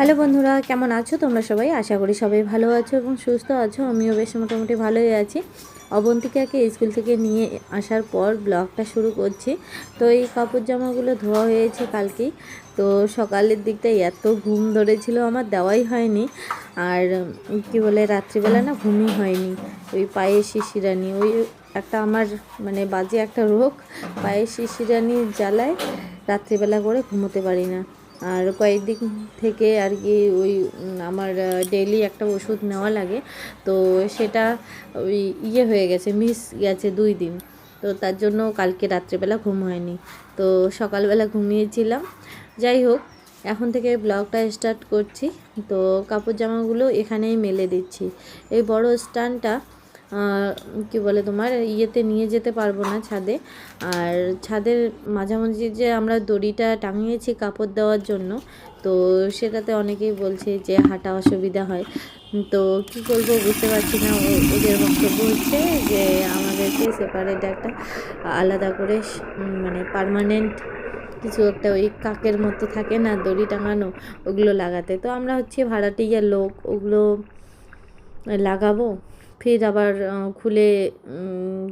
Hello বন্ধুরা, কেমন আছো? তোমরা সবাই? আশা করি সবাই ভালো আছো এবং সুস্থ আছো। আমিও বেশ মোটামুটি ভালোই আছি। অবন্তিকাকে স্কুল থেকে নিয়ে আসার পর ব্লগটা শুরু করছি। তো এই কাপড় জামাগুলো ধোয়া হয়েছে কালকেই। তো সকালের দিকটাই এত ঘুম ধরেছিল আমার, দেওয়াই হয়নি। আর কি বলে, রাত্রিবেলা না ঘুমই হয়নি। ওই পায়ে শিশিরানি, ওই একটা আমার মানে বাজে একটা রোগ। পায়ে শিশিরানি জ্বালায় রাত্রিবেলা করে ঘুমোতে পারি না। আর কয়েকদিন থেকে আর কি ওই আমার ডেইলি একটা ওষুধ নেওয়া লাগে। তো সেটা ওই ইয়ে হয়ে গেছে মিস গেছে দুই দিন। তো তার জন্য কালকে রাত্রেবেলা ঘুম হয়নি। তো সকালবেলা ঘুমিয়েছিলাম। যাই হোক, এখন থেকে ব্লগটা স্টার্ট করছি। তো কাপড় জামাগুলো এখানেই মেলে দিচ্ছি। এই বড় স্ট্যান্ডটা কি বলে তোমার, ইয়েতে নিয়ে যেতে পারব না ছাদে। আর ছাদের মাঝামাঝি যে আমরা দড়িটা টাঙিয়েছি কাপড় দেওয়ার জন্য, তো সেটাতে অনেকেই বলছে যে হাঁটা অসুবিধা হয়। তো কি করব বুঝতে পারছি না ওদের বক্তব্য হচ্ছে যে আমাদেরকে সেপারেট একটা আলাদা করে মানে পার্মানেন্ট কিছু একটা ওই কাকের মতো থাকে না, দড়ি টাঙানো, ওগুলো লাগাতে। তো আমরা হচ্ছে ভাড়াটিয়া লোক, ওগুলো লাগাবো। ফির আবার খুলে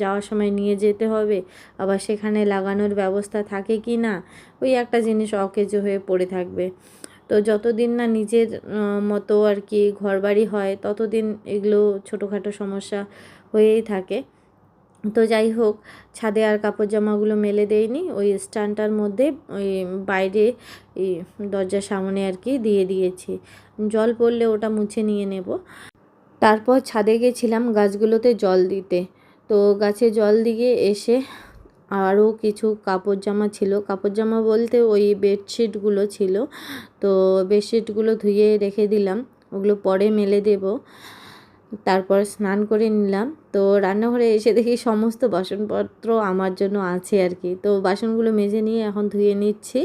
যাওয়ার সময় নিয়ে যেতে হবে। আবার সেখানে লাগানোর ব্যবস্থা থাকে কি না, ওই একটা জিনিস অকেজো হয়ে পড়ে থাকবে। তো যতদিন না নিজের মতো আর কি ঘরবাড়ি হয়, ততদিন এগুলো ছোটোখাটো সমস্যা হয়েই থাকে। তো যাই হোক, ছাদে আর কাপড় জামাগুলো মেলে দেয়নি ওই স্ট্যান্ডটার মধ্যে, ওই বাইরে দরজার সামনে আর কি দিয়ে দিয়েছি। জল পড়লে ওটা মুছে নিয়ে নেব। তারপর ছাদে গেছিলাম গাছগুলোতে জল দিতে। তো গাছে জল দিয়ে এসে আরও কিছু কাপড় জামা ছিল। কাপড় জামা বলতে ওই বেডশিটগুলো ছিল। তো বেডশিটগুলো ধুয়ে রেখে দিলাম। ওগুলো পরে মেলে দেব। তারপর স্নান করে নিলাম। তো রান্নাঘরে এসে দেখি সমস্ত বাসনপত্র আমার জন্য আছে আর কি। তো বাসনগুলো মেজে নিয়ে এখন ধুয়ে নিচ্ছি।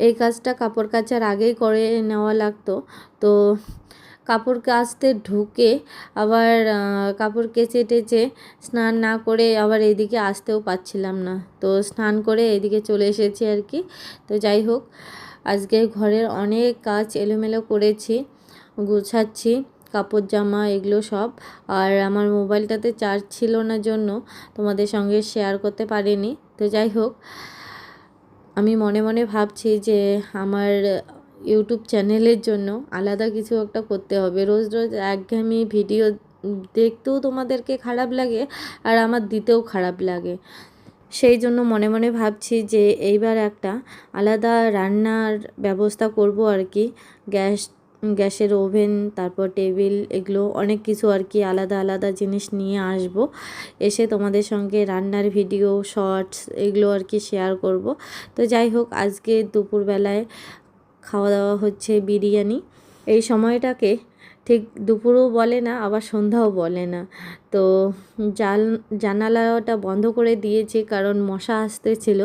এই কাজটা কাপড় কাচার আগেই করে নেওয়া লাগতো। তো কাপড় কাচতে ঢুকে আবার কাপড় কেচে টেচে স্নান না করে আবার এদিকে আসতেও পাচ্ছিলাম না। তো স্নান করে এদিকে চলে এসেছি আর কি। তো যাই হোক, আজকে ঘরের অনেক কাজ এলোমেলো করেছি, গুছাচ্ছি, কাপড় জামা এগুলো সব। আর আমার মোবাইলটাতে চার্জ ছিল না জন্য তোমাদের সঙ্গে শেয়ার করতে পারিনি। তো যাই হোক, আমি মনে মনে ভাবছি যে আমার ইউটিউব চ্যানেলের জন্য আলাদা কিছু একটা করতে হবে। রোজ রোজ একঘেয়েমি ভিডিও দেখতেও তোমাদেরকে খারাপ লাগে আর আমার দিতেও খারাপ লাগে। সেই জন্য মনে মনে ভাবছি যে এইবার একটা আলাদা রান্নার ব্যবস্থা করব আর কি। গ্যাস, গ্যাসের ওভেন, তারপর টেবিল এগুলো অনেক কিছু আর কি আলাদা আলাদা জিনিস নিয়ে আসব। এসে তোমাদের সঙ্গে রান্নার ভিডিও শর্টস এগুলো আর কি শেয়ার করব। তো যাই হোক, আজকে দুপুরবেলায় খাওয়া দাওয়া হচ্ছে, বিরিয়ানি। এই সময়টাকে ঠিক দুপুরও বলে না, আবার সন্ধ্যাও বলে না। তো জাল, জানালাটা বন্ধ করে দিয়েছি কারণ মশা আসতেছিল,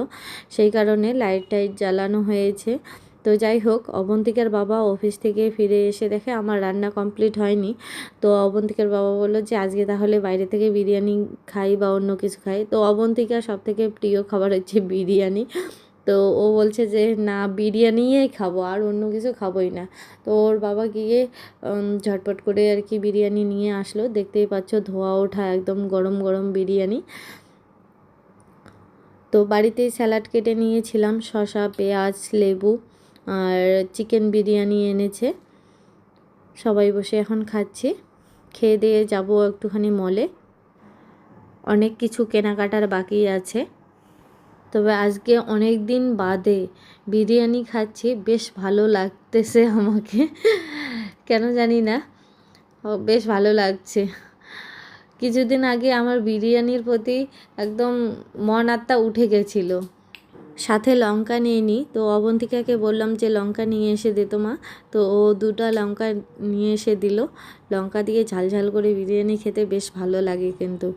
সেই কারণে লাইট টাইট জ্বালানো হয়েছে। তো যাই হোক, অবন্তিকার বাবা অফিস থেকে ফিরে এসে দেখে আমার রান্না কমপ্লিট হয়নি। তো অবন্তিকার বাবা বলল যে, আজকে তাহলে বাইরে থেকে বিরিয়ানি খাই বা অন্য কিছু খাই। তো অবন্তিকার সব থেকে প্রিয় খাবার হচ্ছে বিরিয়ানি। তো ও বলছে যে, না বিরিয়ানিই খাব, আর অন্য কিছু খাবোই না। তো ওর বাবা গিয়ে ঝটপট করে আর কি বিরিয়ানি নিয়ে আসলো। দেখতেই পাচ্ছ ধোয়া ওঠা একদম গরম গরম বিরিয়ানি। তো বাড়িতেই স্যালাড কেটে নিয়েছিলাম, শসা, পেঁয়াজ, লেবু আর চিকেন বিরিয়ানি এনেছে। সবাই বসে এখন খাচ্ছি। খেয়ে দিয়ে যাব একটুখানি মলে। অনেক কিছু কেনাকাটার বাকি আছে। তবে আজকে অনেক দিন বাদে বিরিয়ানি খাচ্ছি, বেশ ভালো লাগতেছে আমাকে। কেন জানি না বেশ ভালো লাগছে। কিছুদিন আগে আমার বিরিয়ানির প্রতি একদম মন আত্মা উঠে গেছিল। সাথে লঙ্কা নিয়ে নিই তো অবন্তিকাকে বললাম যে, লঙ্কা নিয়ে এসে দে মা। তো ও দুটো লঙ্কা নিয়ে এসে দিল। লঙ্কা দিয়ে ঝাল ঝাল করে বিরিয়ানি খেতে বেশ ভালো লাগে কিন্তু।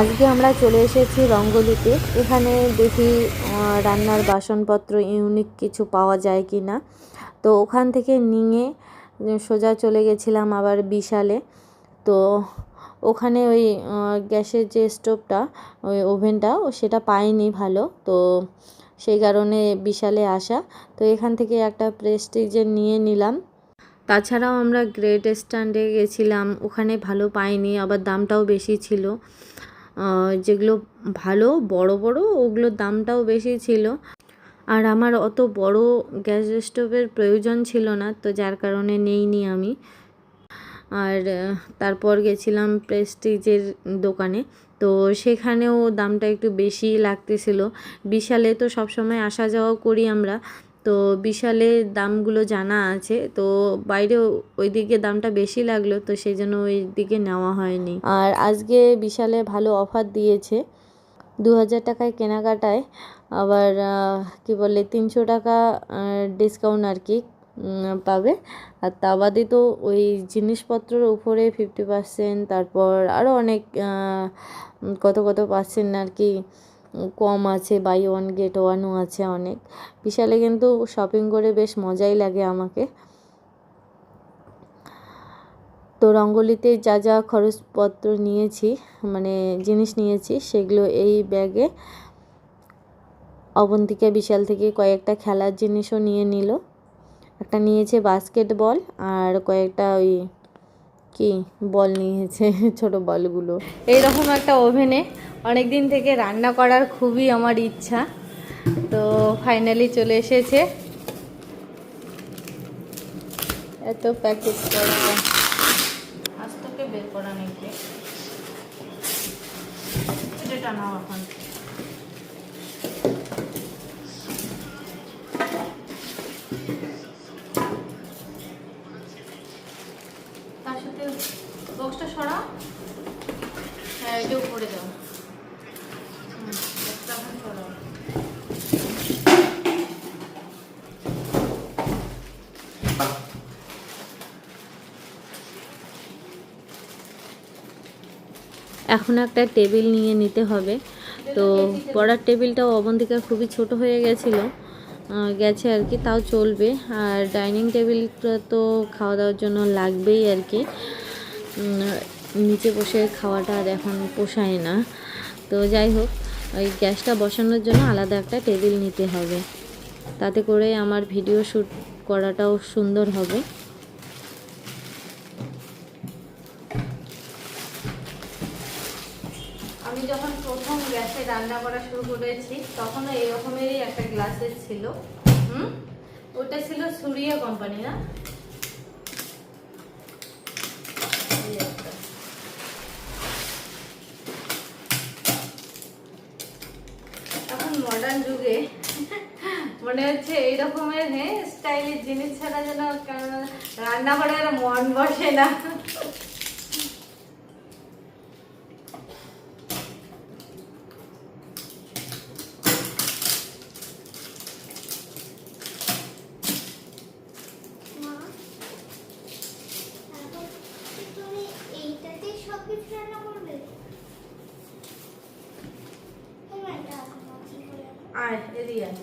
আজকে আমরা চলে এসেছি রঙ্গলিতে। এখানে দেখি রান্নার বাসনপত্র ইউনিক কিছু পাওয়া যায় কি না তো ওখান থেকে নিয়ে সোজা চলে গেছিলাম আবার বিশালে। তো ওখানে ওই গ্যাসের যে স্টোভটা, ওই ওভেনটা, ও সেটা পাইনি ভালো। তো সেই কারণে বিশালে আসা। তো এখান থেকে একটা প্রেস্টিজের নিয়ে নিলাম। তাছাড়াও আমরা গ্রেট স্ট্যান্ডে গেছিলাম। ওখানে ভালো পাইনি, আবার দামটাও বেশি ছিল। যেগুলো ভালো, বড় বড়, ওগুলোর দামটাও বেশি ছিল। আর আমার অত বড় গ্যাস স্টোভের প্রয়োজন ছিল না, তো যার কারণে নেইনি আমি। আর তারপর গেছিলাম প্রেস্টিজের দোকানে, তো সেখানেও দামটা একটু বেশি লাগতেছিল। বিশালে তো সবসময় আসা যাওয়া করি আমরা তো বিশালে দামগুলো জানা আছে। তো বাইরে ওই দিকে দামটা বেশি লাগল, তো সেই জন্য ওই দিকে নেওয়া হয়নি। আর আজকে বিশালে ভালো অফার দিয়েছে। দু হাজার টাকায় কেনাকাটায়, আবার কি বলে, তিনশো টাকা ডিসকাউন্ট আর কি পাবে। আর তা বাদে তো ওই জিনিসপত্রের উপরে ফিফটি পার্সেন্ট তারপর আরও অনেক কত কত পার্সেন্ট আর কি কম আছে, বাই ওয়ান, গেট ওয়ানও আছে অনেক। বিশালে কিন্তু শপিং করে বেশ মজাই লাগে আমাকে। তো রঙ্গলিতে যা যা খরচপত্র নিয়েছি মানে জিনিস নিয়েছি, সেগুলো এই ব্যাগে। অবন্তিকা বিশাল থেকে কয়েকটা খেলার জিনিসও নিয়ে নিল। একটা নিয়েছে বাস্কেটবল আর কয়েকটা ওই কি বল নিয়েছে, ছোট বলগুলো। এইরকম একটা ওভেনে অনেক দিন থেকে রান্না করার খুবই আমার ইচ্ছা। তো ফাইনালি চলে এসেছে। এত প্যাকেট করা। আজ তোকে বের করা নেই এটা নাও এখন তার সাথে বক্সটা সরা হ্যাঁ এটাও করে দাও হুম, box টা এখন সরাও। এখন একটা টেবিল নিয়ে নিতে হবে। তো পড়ার টেবিলটাও অবন্তিকার খুবই ছোট হয়ে গেছিল। গেছে আর কি, তাও চলবে। আর ডাইনিং টেবিলটা তো খাওয়া দাওয়ার জন্য লাগবেই আর কি। নিচে বসে খাওয়াটা আর এখন পোষায় না। তো যাই হোক, ওই গ্যাসটা বসানোর জন্য আলাদা একটা টেবিল নিতে হবে। তাতে করে আমার ভিডিও শ্যুট করাটাও সুন্দর হবে। প্রথম গ্যাসে রান্না করা শুরু করেছি, তখনও এই রকমেরই একটা গ্লাসের ছিল। হুম? ওটা ছিল সুরিয়া কোম্পানি, না? এখন মডার্ন যুগে, মনে হচ্ছে এই রকমের হ্যাঁ স্টাইলের জিনিস ছাড়া যেন রান্না করার মন বসে না মা, এখন কি তুমি এইটাতেই সবকিছু রান্না করবে? তোমার এটা রাখো মা, কি করে রাখো? আয় এদিকে আয়।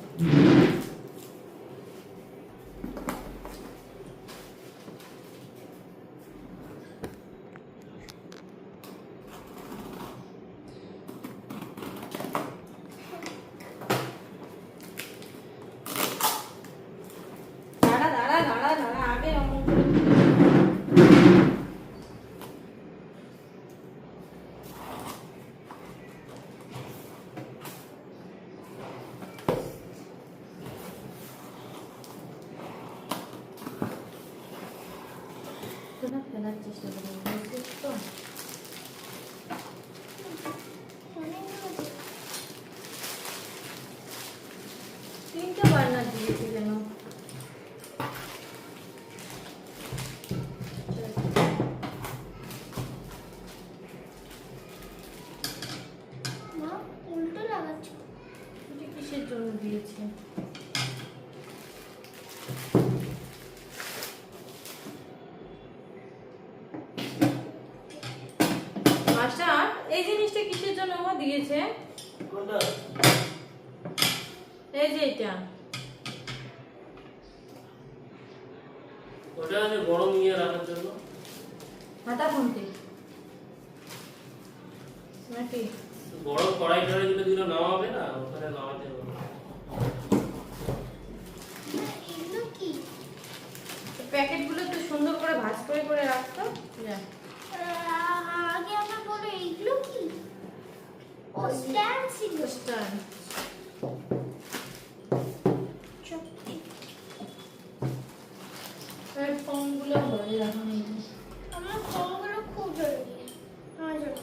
দাঁড়া দাঁড়া দাঁড়া দাঁড়া আগে অমন ফেলার চেষ্টা করি তো তিনটে বার্নার দিয়েছি কেন উল্টো লাগাচ্ছ। কিসের জন্য দিয়েছে দিয়েছে। এই যে এটা। ওটা হচ্ছে গরম রাখার জন্য। হাতা কোনটি নাকি গরম কড়াই টড়াই যেটা দিলে নামাবে না ওখানে নামাতে হবে। প্যাকেটগুলো তো সুন্দর করে ভাঁজ করে করে রাখতো। আগে আমার বলো এইগুলো কি? ও স্ট্যান্ড ছিল স্টান সত্যি ফোনগুলো ভরে রাখুন আমার ফোনগুলো খুব জরুরি আমার জন্য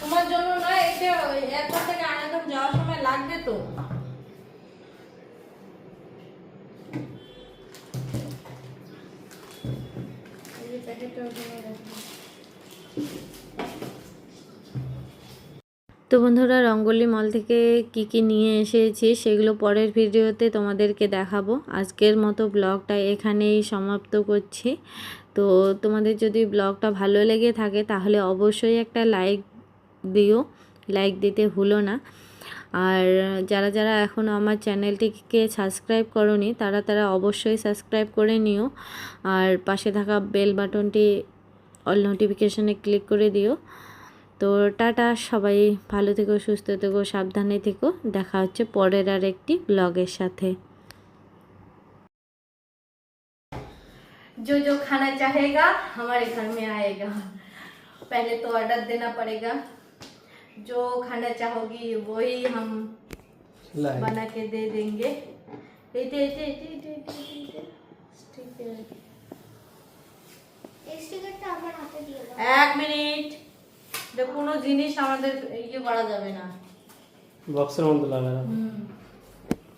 তোমার জন্য না এটা এরপর থেকে আনাদম যাওয়ার সময় লাগবে তো এই যে প্যাকেটটা ওখানে রাখি। তো বন্ধুরা রঙ্গলি মল থেকে কি কি নিয়ে এসেছি সেগুলো পরের ভিডিওতে তোমাদেরকে দেখাবো। আজকের মতো ব্লগটা এখানেই সমাপ্ত করছি। তো তোমাদের যদি ব্লগটা ভালো লেগে থাকে তাহলে অবশ্যই একটা লাইক দিও। লাইক দিতে ভুলো না। আর যারা যারা এখনও আমার চ্যানেলটিকে সাবস্ক্রাইব করনি তারা তারা অবশ্যই সাবস্ক্রাইব করে নিও। আর পাশে থাকা বেল বাটনটি অল নোটিফিকেশানে ক্লিক করে দিও। তো টাটা সবাই ভালো থেকো সুস্থ থেকো সাবধানে থেকো দেখা হচ্ছে পরের আর একটি ব্লগের সাথে जो जो खाना चाहेगा हमारे घर में आएगा पहले तो ऑर्डर देना पड़ेगा जो खाना चाहोगी वही हम बना के दे देंगे एटे एटे एटे एटे एटे एटे ठीक है এই এটা কোনো জিনিস আমাদের ইয়ে করা যাবে না। বক্সের মধ্যে লাগানো